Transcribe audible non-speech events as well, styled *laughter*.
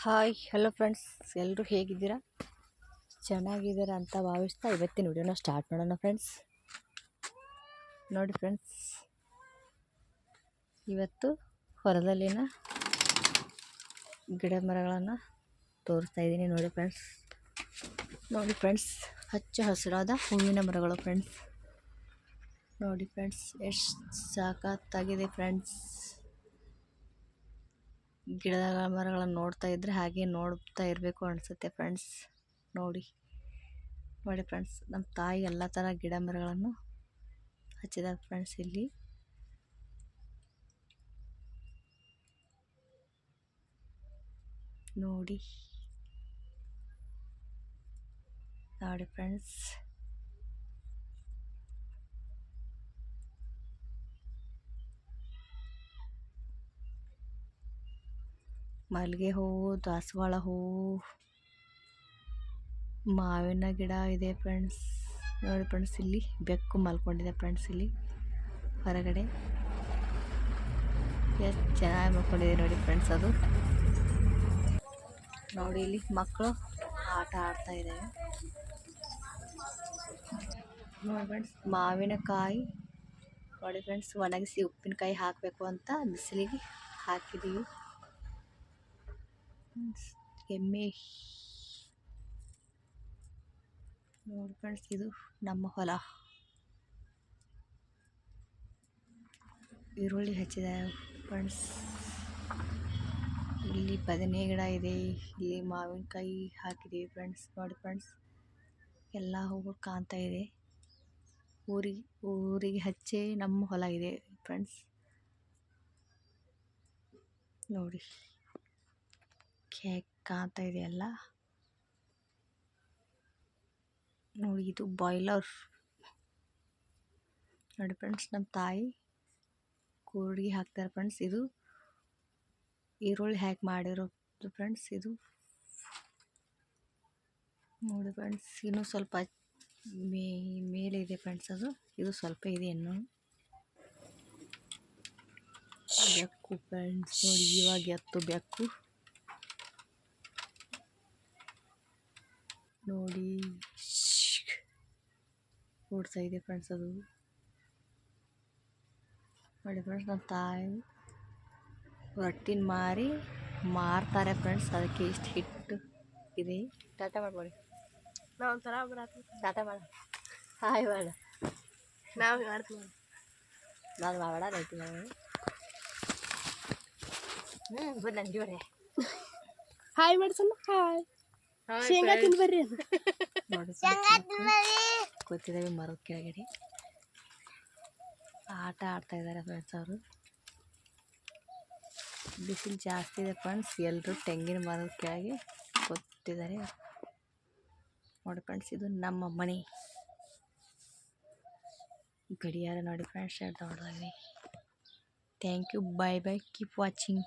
Hi hello friends ಎಲ್ಲರೂ ಹೇಗಿದ್ದೀರಾ? ಚೆನ್ನಾಗಿದ್ದೀರಾ ಅಂತ ಭಾವಿಸ್ತಾ ಇವತ್ತಿನ ವಿಡಿಯೋನ ಸ್ಟಾರ್ಟ್ ಮಾಡೋಣ ಫ್ರೆಂಡ್ಸ್ ನೋಡಿ ಫ್ರೆಂಡ್ಸ್ ಇವತ್ತು ಹೊರದಲ್ಲಿನ ಗಿಡ ಮರಗಳನ್ನು ತೋರಿಸ್ತಾ ಇದ್ದೀನಿ ನೋಡಿ ಫ್ರೆಂಡ್ಸ್ ನೋಡಿ ಫ್ರೆಂಡ್ಸ್ ಹಚ್ಚ ಹಸಿರಾದ ಹೂವಿನ ಮರಗಳು ಫ್ರೆಂಡ್ಸ್ ನೋಡಿ ಫ್ರೆಂಡ್ಸ್, ಎಷ್ಟು ಸಾಕತ್ತಾಗಿದೆ ಫ್ರೆಂಡ್ಸ್. ಗಿಡದ ಮರಗಳನ್ನು ನೋಡ್ತಾ ಇದ್ದರೆ ಹಾಗೆ ನೋಡ್ತಾ ಇರಬೇಕು ಅನಿಸುತ್ತೆ ಫ್ರೆಂಡ್ಸ್. ನೋಡಿ ನೋಡಿ ಫ್ರೆಂಡ್ಸ್ ನಮ್ಮ ತಾಯಿ ಎಲ್ಲ ಥರ ಗಿಡ ಮರಗಳನ್ನು ಹಚ್ಚಿದ್ದಾರೆ ಫ್ರೆಂಡ್ಸ್ ಇಲ್ಲಿ. ನೋಡಿ. ನೋಡಿ ಫ್ರೆಂಡ್ಸ್. ಮಲ್ಲಿಗೆ ಹೂವು ದಾಸವಾಳ ಹೂವು ಮಾವಿನ ಗಿಡ ಇದೆ ಫ್ರೆಂಡ್ಸ್ ನೋಡಿ ಫ್ರೆಂಡ್ಸ್ ಇಲ್ಲಿ ಬೆಕ್ಕು ಮಲ್ಕೊಂಡಿದೆ ಫ್ರೆಂಡ್ಸ್ ಇಲ್ಲಿ ಹೊರಗಡೆ. ಎಷ್ಟು ಚೆನ್ನಾಗಿ ಮಲ್ಕೊಂಡಿದೆ ನೋಡಿ ಫ್ರೆಂಡ್ಸ್ ಅದು. ನೋಡಿ ಇಲ್ಲಿ ಮಕ್ಕಳು ಆಟ ಆಡ್ತಾ ಇದ್ದಾವೆ ನೋಡಿ ಫ್ರೆಂಡ್ಸ್ ಮಾವಿನಕಾಯಿ. ನೋಡಿ ಫ್ರೆಂಡ್ಸ್ ಒಣಗಿಸಿ ಉಪ್ಪಿನಕಾಯಿ ಹಾಕಬೇಕು ಅಂತ ಬಿಸಿಲಿಗೆ ಹಾಕಿದ್ದೀವಿ ಎಮ್ಮೆ ನೋಡಿ ಫ್ರೆಂಡ್ಸ್ ಇದು ನಮ್ಮ ಹೊಲ ಈರುಳ್ಳಿ ಹಚ್ಚಿದ್ದಾರೆ ಫ್ರೆಂಡ್ಸ್ ಇಲ್ಲಿ ಬದನೆ ಗಿಡ ಇದೆ ಇಲ್ಲಿ ಮಾವಿನಕಾಯಿ ಹಾಕಿದ್ದೀವಿ ಫ್ರೆಂಡ್ಸ್ ನೋಡಿ ಫ್ರೆಂಡ್ಸ್ ಎಲ್ಲ ಹೂವು ಕಾಣ್ತಾ ಇದೆ ಊರಿಗೆ ಊರಿಗೆ ಹಚ್ಚಿ ನಮ್ಮ ಹೊಲ ಇದೆ ಫ್ರೆಂಡ್ಸ್ ನೋಡಿ ಕೇಕ್ ಕಾಣ್ತಾ ಇದೆ ಎಲ್ಲ ನೋಡಿ, ಇದು ಬಾಯ್ಲರ್. ನೋಡಿ ಫ್ರೆಂಡ್ಸ್, ನಮ್ಮ ತಾಯಿ ಕೂರ್ಗಿ ಹಾಕ್ತಾರೆ ಫ್ರೆಂಡ್ಸ್, ಇದು ಈರುಳ್ಳಿ ಹ್ಯಾಕ್ ಮಾಡಿರೋದು ಫ್ರೆಂಡ್ಸ್, ಇದು. ನೋಡಿ ಫ್ರೆಂಡ್ಸ್, ಇನ್ನೂ ಸ್ವಲ್ಪ ಮೇ, ಮೇಲೆ ಇದೆ ಫ್ರೆಂಡ್ಸ್ ಅದು, ಇದು ಸ್ವಲ್ಪ ಇದೆ ಇನ್ನು. ಬೆಕ್ಕು ಫ್ರೆಂಡ್ಸ್, ನೋಡಿ ಇವಾಗ ಎತ್ತು ಬೆಕ್ಕು. ನೋಡಿ. ಓಡ್ತಾ ಇದೆ ಫ್ರೆಂಡ್ಸ್ ಅದು. ನೋಡಿ ಫ್ರೆಂಡ್ಸ್ ನಮ್ಮ ತಾಯಿ ರೊಟ್ಟಿನ ಮಾರಿ ಮಾರ್ತಾರೆ ಫ್ರೆಂಡ್ಸ್ ಅದಕ್ಕೆ ಇಷ್ಟು ಹಿಟ್ಟು ಇದೆ. ಟಾಟ ಮಾಡ್ಬೋದು ನಾವು ಒಂಥರ ಟಾಟ ಮಾಡ. ಹಾಯ್ ಮಾಡ. ನಾವು ಮಾಡ್ತೀವಿ ನಾನು ಮಾಡ ರೈತಿ ನಾವು ಹ್ಞೂ ಬಂದು ನಂಗೆ ಜೋರೆ ಹಾಯ್ ಮಾಡ್ಸಮ್ಮ ಹಾಯ್. ಶೇಂಗಾ ತಿಂದು ಬರ್ರಿ *laughs* ನೋಡಿ ಕೂತಿದ್ದಾವೆ ಮರದ ಕೆಳಗಡೆ. ಆಟ ಆಡ್ತಾ ಇದ್ದಾರೆ ಫ್ರೆಂಡ್ಸ್ ಅವರು. ಬಿಸಿಲು ಜಾಸ್ತಿ ಇದೆ ಫ್ರೆಂಡ್ಸ್ ಎಲ್ಲರೂ ತೆಂಗಿನ ಮರದ ಕೆಳಗೆ ಕೂತಿದ್ದಾರೆ. ನೋಡಿ ಫ್ರೆಂಡ್ಸ್ ಇದು ನಮ್ಮ ಮನೆ. ಗಡಿಯಾರ ನೋಡಿ ಫ್ರೆಂಡ್ಸ್ ದೊಡ್ಡದಾಗಿದೆ. Thank you bye bye keep watching